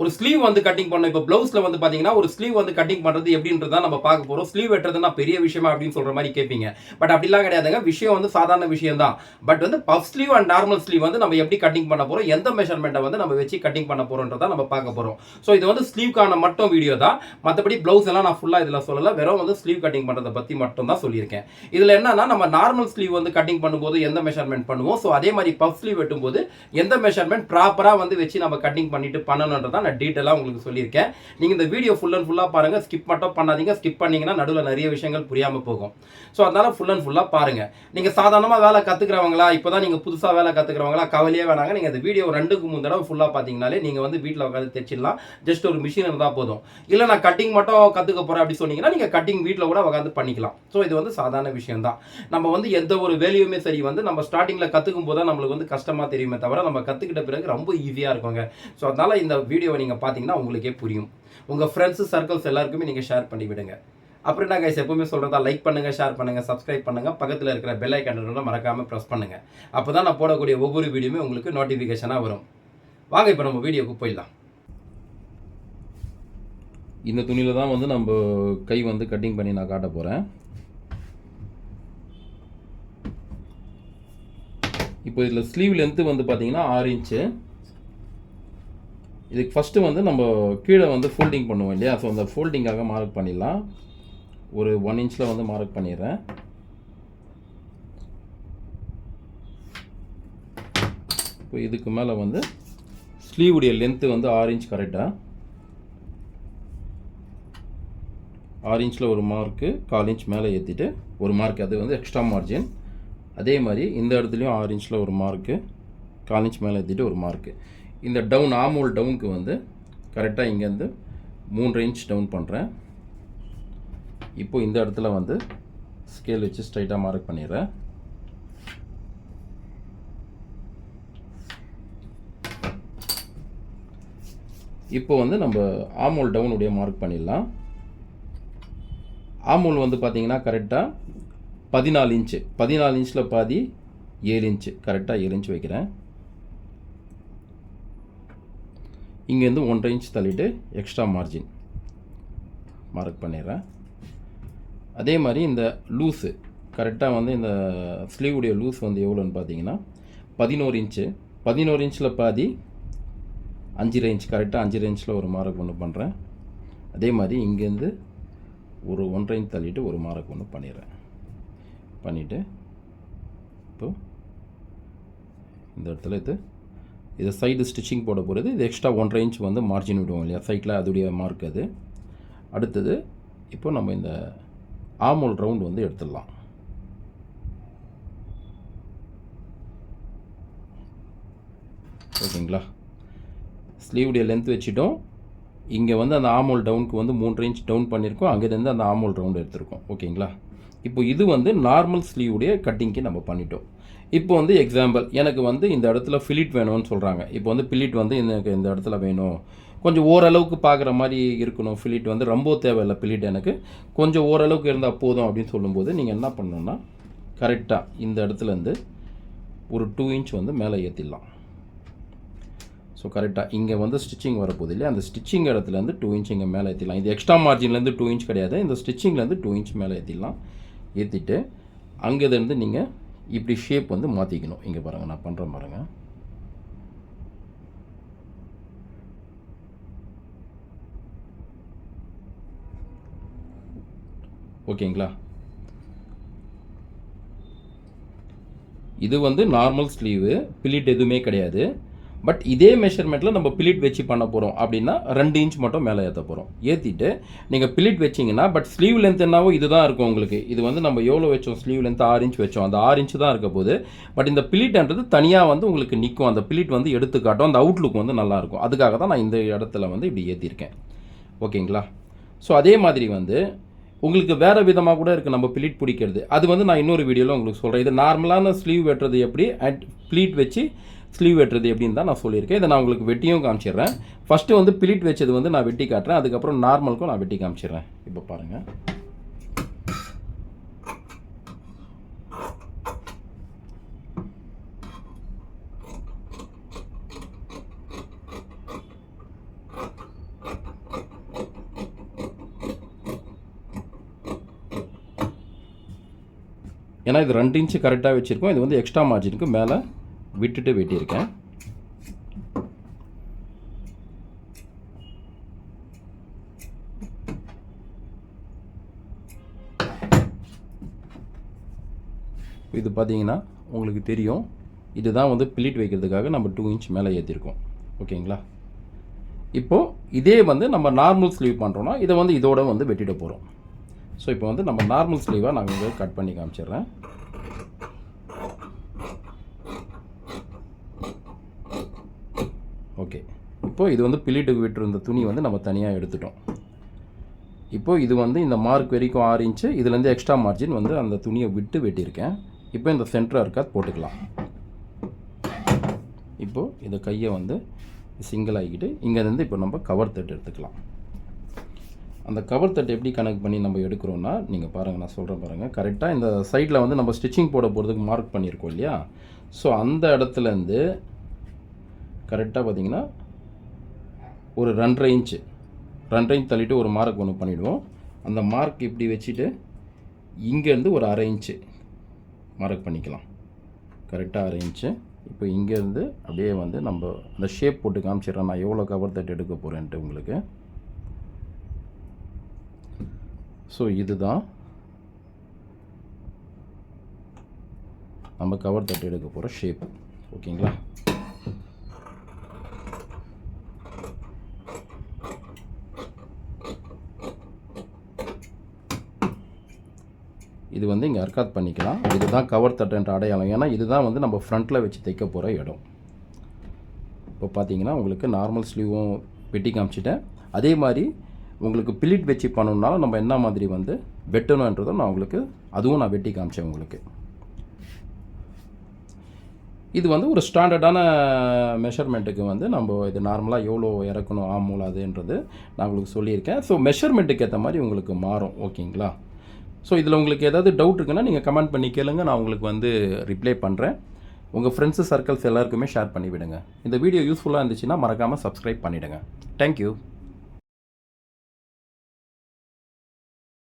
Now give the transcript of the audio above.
ஒரு ஸ்லீவ் வந்து கட்டிங் பண்ணோம் இப்போ ப்ளவுஸில் வந்து பார்த்தீங்கன்னா ஒரு ஸ்லீவ் வந்து கட்டிங் பண்ணுறது எப்படின்றத நம்ம பார்க்க போகிறோம் ஸ்லீவ் வெட்டுறதுனா பெரிய விஷயமா அப்படின்னு சொல்கிற மாதிரி கேட்பீங்க பட் அப்படிலாம் கிடையாதுங்க. விஷயம் வந்து சாதாரண விஷயம் தான் பட் வந்து puff sleeve and normal sleeve வந்து நம்ம எப்படி கட்டிங் பண்ண போகிறோம் எந்த மெஷர்மெண்ட்டை வந்து நம்ம வச்சு கட்டிங் பண்ண போகிறோன்றதை நம்ம பார்க்க போகிறோம் ஸோ இது வந்து ஸ்லீவ்க்கான மட்டும் வீடியோ தான். மற்றபடி ப்ளவுஸ் எல்லாம் நான் ஃபுல்லாக இதில் சொல்லலை. வெறும் வந்து ஸ்லீவ் கட்டிங் பண்ணுறதை பற்றி மட்டும் தான் சொல்லியிருக்கேன். இதில் என்னன்னா நம்ம நார்மல் ஸ்லீவ் வந்து கட்டிங் பண்ணும்போது எந்த மெஷர்மெண்ட் பண்ணுவோம்? ஸோ அதே மாதிரி பஃப் ஸ்லீவ் வெட்டும்போது எந்த மெஷர்மெண்ட் ப்ராப்பராக வந்து வச்சு நம்ம கட்டிங் பண்ணிட்டு பண்ணணுன்றதான் நான் டீட்டெயிலாக உங்களுக்கு சொல்லியிருக்கேன். நீங்கள் இந்த வீடியோ ஃபுல் அண்ட் ஃபுல்லாக பாருங்கள் ஸ்கிப் மட்டும் பண்ணாதீங்க. ஸ்கிப் பண்ணிங்கன்னா நடுவில் நிறைய விஷயங்கள் புரியாமல் போகும். ஸோ அதனால் ஃபுல் அண்ட் ஃபுல்லாக பாருங்கள் நீங்கள் சாதாரணமாக வேலை கற்றுக்கிறவங்களா இப்போ தான் நீங்கள் புதுசாக வேலை கற்றுக்கிறவங்களா கவலையே வேணாங்க. நீங்கள் இந்த வீடியோ ரெண்டுக்கு மூணு தடவை ஃபுல்லாக பார்த்தீங்கனாலே நீங்கள் வந்து வீட்டில் உட்காந்து தைச்சிடலாம். ஜஸ்ட் ஒரு மிஷின் இருந்தால் போதும். இல்லை நான் கட்டிங் மட்டும் கற்றுக்க போகிறேன் அப்படி சொன்னீங்கன்னா நீங்கள் கட்டிங் வீட்டில் கூட உட்காந்து பண்ணிக்கலாம். ஸோ இது வந்து சாதாரண விஷயம் தான் நம்ம வந்து எந்த ஒரு வேலையுமே சரி வந்து நம்ம ஸ்டார்டிங்கில் கற்றுக்கும் போது தான் நம்மளுக்கு வந்து கஷ்டமாக தெரியுமே தவிர நம்ம கற்றுக்கிட்ட பிறகு ரொம்ப ஈஸியாக இருக்குங்க. ஸோ அதனால் இந்த வீடியோ நீங்கள் பார்த்தீங்கன்னா உங்களுக்கே புரியும். உங்கள் ஃப்ரெண்ட்ஸு சர்க்கிள்ஸ் எல்லாருக்குமே நீங்கள் ஷேர் பண்ணி விடுங்க. அப்புறம் நான் கைஸ் எப்பவுமே சொல்கிறதா லைக் பண்ணுங்கள் ஷேர் பண்ணுங்கள் சப்ஸ்கிரைப் பண்ணுங்கள் பக்கத்தில் இருக்கிற பெல் ஐக்கன் மறக்காமல் ப்ரெஸ் பண்ணுங்கள் அப்போ தான் நான் போடக்கூடிய ஒவ்வொரு வீடியோமே உங்களுக்கு நோட்டிஃபிகேஷனாக வரும். வாங்க இப்போ நம்ம வீடியோக்கு போயிடலாம். இந்த துணியில் தான் வந்து நம்ம கை வந்து கட்டிங் பண்ணி நான் காட்ட போகிறேன் இப்போ இதில் ஸ்லீவ் லென்த்து வந்து பார்த்தீங்கன்னா ஆறு இன்ச்சு இதுக்கு ஃபஸ்ட்டு வந்து நம்ம கீழே வந்து ஃபோல்டிங் பண்ணுவோம் இல்லையா? ஸோ அந்த ஃபோல்டிங்காக மார்க் பண்ணிடலாம். ஒரு ஒன் இன்ச்சில் வந்து மார்க் பண்ணிடுறேன். இப்போ இதுக்கு மேலே வந்து ஸ்லீவுடைய லென்த்து வந்து ஆறு இன்ச் கரெக்டாக ஆறு இன்ச்சில் ஒரு மார்க்கு கால் இன்ச் மேலே ஏற்றிட்டு ஒரு மார்க் அது வந்து எக்ஸ்ட்ரா மார்ஜின் அதே மாதிரி இந்த இடத்துலையும் ஆறு இன்ச்சில் ஒரு மார்க்கு கால் இன்ச் மேலே ஏற்றிட்டு ஒரு மார்க்கு இந்த டவுன் ஆமோல் டவுனுக்கு வந்து கரெக்டாக இங்கேருந்து மூன்று இன்ச் டவுன் பண்ணுறேன் இப்போ இந்த இடத்துல வந்து ஸ்கேல் வச்சு ஸ்ட்ரைட்டாக மார்க் பண்ணிடுறேன். இப்போ வந்து நம்ம ஆமோல் டவுனுடைய மார்க் பண்ணிடலாம். ஆமோல் வந்து பார்த்திங்கன்னா கரெக்டாக பதினாலு இன்ச்சு பதினாலு இன்ச்சில் பாதி ஏழு இன்ச்சு கரெக்டாக ஏழு இன்ச் வைக்கிறேன். இங்கேருந்து ஒன்றரை இன்ச் தள்ளிட்டு எக்ஸ்ட்ரா மார்ஜின் மார்க் பண்ணிடுறேன். அதே மாதிரி இந்த லூஸு கரெக்டாக வந்து இந்த ஸ்லீவுடைய லூஸ் வந்து எவ்வளோன்னு பார்த்தீங்கன்னா பதினோரு இன்ச்சு பதினோரு இன்ச்சில் பாதி அஞ்சரை இன்ச் கரெக்டாக அஞ்சரை இன்ச்சில் ஒரு மார்க் ஒன்று பண்ணுறேன் அதே மாதிரி இங்கேருந்து ஒரு ஒன்றரை இன்ச் தள்ளிட்டு ஒரு மார்க் ஒன்று பண்ணிடுறேன். பண்ணிவிட்டு இப்போது இந்த இடத்துல இது இது சைடு ஸ்டிச்சிங் போட போகிறது இது எக்ஸ்ட்ரா ஒன்றரை இன்ச் வந்து மார்ஜின் விடுவோம் இல்லையா? சைட்டில் அதோடைய மார்க் அது. அடுத்தது இப்போ நம்ம இந்த ஆமோல் ரவுண்ட் வந்து எடுத்துடலாம். ஓகேங்களா? ஸ்லீவுடைய லென்த் வச்சுட்டோம். இங்கே வந்து அந்த ஆமோல் டவுனுக்கு வந்து மூணு இன்ச் டவுன் பண்ணியிருக்கோம் அங்கேருந்து அந்த ஆமோல் ரவுண்ட் எடுத்திருக்கோம். ஓகேங்களா? இப்போ இது வந்து நார்மல் ஸ்லீவுடைய கட்டிங்க்கு நம்ம பண்ணிட்டோம். இப்போ வந்து எக்ஸாம்பிள் எனக்கு வந்து இந்த இடத்துல ஃபிலிட் வேணும்னு சொல்கிறாங்க இப்போ வந்து பிலிட் வந்து எனக்கு இந்த இடத்துல வேணும். கொஞ்சம் ஓரளவுக்கு பார்க்குற மாதிரி இருக்கணும். ஃபிலிட் வந்து ரொம்ப தேவையில்லை பிலிட் எனக்கு. கொஞ்சம் ஓரளவுக்கு இருந்தால் போதும் அப்படின்னு சொல்லும்போது நீங்கள் என்ன பண்ணணுன்னா கரெக்டாக இந்த இடத்துலேருந்து ஒரு டூ இன்ச் வந்து மேலே ஏற்றிடலாம் ஸோ கரெக்டாக இங்கே வந்து ஸ்டிச்சிங் வரப்போகுது இல்லையா? அந்த ஸ்டிச்சிங் இடத்துலேருந்து டூ இன்ச் இங்கே மேலே ஏற்றிடலாம் இது எக்ஸ்ட்ரா மார்ஜின்லேருந்து டூ இன்ச் கிடையாது. இந்த ஸ்டிச்சிங்லேருந்து டூ இன்ச் மேலே ஏற்றிடலாம் ஏற்றிட்டு அங்கேருந்து நீங்கள் இப்படி ஷேப் வந்து மாற்றிக்கணும் இங்கே பாருங்கள் நான் பண்ணுறேன் பாருங்கள் ஓகேங்களா? இது வந்து நார்மல் ஸ்லீவு பிலிட் எதுவுமே கிடையாது. பட் இதே மெஷர்மெண்ட்டில் நம்ம பிலிட் வச்சு பண்ண போகிறோம் அப்படின்னா ரெண்டு இன்ச் மட்டும் மேலே ஏற்ற போகிறோம் ஏற்றிட்டு நீங்கள் பிலிட் வச்சிங்கன்னா பட் ஸ்லீவ் லென்த் என்னவோ இதுதான் இருக்கும் உங்களுக்கு. இது வந்து நம்ம எவ்வளோ வச்சோம்? ஸ்லீவ் லென்த் ஆறு இன்ச் வச்சோம். அந்த ஆறு இன்ச் தான் இருக்க போது பட் இந்த பிலிட்ன்றது தனியாக வந்து உங்களுக்கு நிற்கும் அந்த பிலிட் வந்து எடுத்துக்காட்டும். அந்த அவுட்லுக் வந்து நல்லாயிருக்கும் அதுக்காக தான் நான் இந்த இடத்துல வந்து இப்படி ஏற்றிருக்கேன் ஓகேங்களா? ஸோ அதே மாதிரி வந்து உங்களுக்கு வேறு விதமாக கூட இருக்குது நம்ம பிலிட் பிடிக்கிறது. அது வந்து நான் இன்னொரு வீடியோவில் உங்களுக்கு சொல்கிறேன் இது நார்மலான ஸ்லீவ் வெட்டுறது எப்படி? அட் ப்ளீட் வச்சு ஸ்லீவ் வெட்டுறது எப்படின்னு தான் நான் சொல்லியிருக்கேன். இதை நான் உங்களுக்கு வெட்டியும் காமிச்சிடுறேன். ஃபஸ்ட்டு வந்து பிலிட் வச்சது வந்து நான் வெட்டி காட்டுறேன். அதுக்கப்புறம் நார்மலுக்கும் நான் வெட்டி காமிச்சிடுறேன். இப்போ பாருங்கள் ஏன்னா இது ரெண்டு இன்ச்சு கரெக்டாக வச்சுருக்கோம். இது வந்து எக்ஸ்ட்ரா மார்ஜினுக்கு மேலே விட்டுட்டு வெட்டியிருக்கேன். இது பார்த்தீங்கன்னா உங்களுக்கு தெரியும். இதுதான் வந்து பிளிட் வைக்கிறதுக்காக நம்ம டூ இன்ச் மேலே ஏற்றிருக்கோம். ஓகேங்களா? இப்போது இதே வந்து நம்ம நார்மல் ஸ்லீவ் பண்ணுறோன்னா இதை வந்து இதோட வந்து வெட்டிட போகிறோம் ஸோ இப்போ வந்து நம்ம நார்மல் ஸ்லீவாக நாங்கள் கட் பண்ணி காமிச்சிடுறேன். ஓகே. இப்போது இது வந்து பிளிட்டுக்கு விட்டுருந்த துணி வந்து நம்ம தனியாக எடுத்துட்டோம். இப்போ இது வந்து இந்த மார்க் வரைக்கும் ஆறு இன்ச்சு இதுலேருந்து எக்ஸ்ட்ரா மார்ஜின் வந்து அந்த துணியை விட்டு வெட்டியிருக்கேன். இப்போ இந்த சென்டராக இருக்காது போட்டுக்கலாம். இப்போது இந்த கையை வந்து சிங்கிள் ஆகிக்கிட்டு இங்கேருந்து இப்போ நம்ம கவர் தட்டு எடுத்துக்கலாம். அந்த கவர் தட்டு எப்படி கனெக்ட் பண்ணி நம்ம எடுக்கிறோன்னா நீங்கள் பாருங்கள் நான் சொல்கிறேன் பாருங்கள் கரெக்டாக இந்த சைடில் வந்து நம்ம ஸ்டிச்சிங் போட போகிறதுக்கு மார்க் பண்ணியிருக்கோம் இல்லையா? ஸோ அந்த இடத்துலேருந்து கரெக்டாக பார்த்தீங்கன்னா ஒரு ரெண்டரை இன்ச்சு ரெண்டரை இன்ச் தள்ளிட்டு ஒரு மார்க் ஒன்று பண்ணிவிடுவோம் அந்த மார்க் இப்படி வச்சுட்டு இங்கேருந்து ஒரு அரை இன்ச்சு மார்க் பண்ணிக்கலாம். கரெக்டாக அரை இன்ச்சு. இப்போ இங்கேருந்து அப்படியே வந்து நம்ம அந்த ஷேப் போட்டு காமிச்சிடுறேன். நான் எவ்வளோ கவர் தட்டு எடுக்க போகிறேன்ட்டு உங்களுக்கு. ஸோ இதுதான். நம்ம கவர் தட்டு எடுக்க போகிற ஷேப் ஓகேங்களா இது வந்து இங்கே அர்க்காத் பண்ணிக்கலாம். இதுதான் கவர் தட்டுன்ற அடையாளம். ஏன்னா இதுதான் வந்து நம்ம ஃப்ரண்ட்டில் வச்சு தைக்க போகிற இடம். இப்போ பார்த்தீங்கன்னா உங்களுக்கு நார்மல் ஸ்லீவும் வெட்டி காமிச்சிட்டேன். அதே மாதிரி உங்களுக்கு பிளிட் வச்சு பண்ணணுன்னாலும் நம்ம என்ன மாதிரி வந்து வெட்டணுன்றதும் நான் உங்களுக்கு அதுவும் நான் வெட்டி காமிச்சேன் உங்களுக்கு. இது வந்து ஒரு ஸ்டாண்டர்டான மெஷர்மெண்ட்டுக்கு வந்து நம்ம இது நார்மலாக எவ்வளோ இறக்கணும் ஆமூலாதுன்றது நான் உங்களுக்கு சொல்லியிருக்கேன். ஸோ மெஷர்மெண்ட்டுக்கு ஏற்ற மாதிரி உங்களுக்கு மாறும். ஓகேங்களா ஸோ இதில் உங்களுக்கு ஏதாவது டவுட் இருக்குன்னா நீங்கள் கமெண்ட் பண்ணி கேளுங்க. நான் உங்களுக்கு வந்து ரிப்ளை பண்ணுறேன் உங்கள் ஃப்ரெண்ட்ஸு சர்க்கிள்ஸ் எல்லாருக்குமே ஷேர் பண்ணிவிடுங்க இந்த வீடியோ யூஸ்ஃபுல்லாக இருந்துச்சுன்னா மறக்காமல் சப்ஸ்கிரைப் பண்ணிவிடுங்க தேங்க்யூ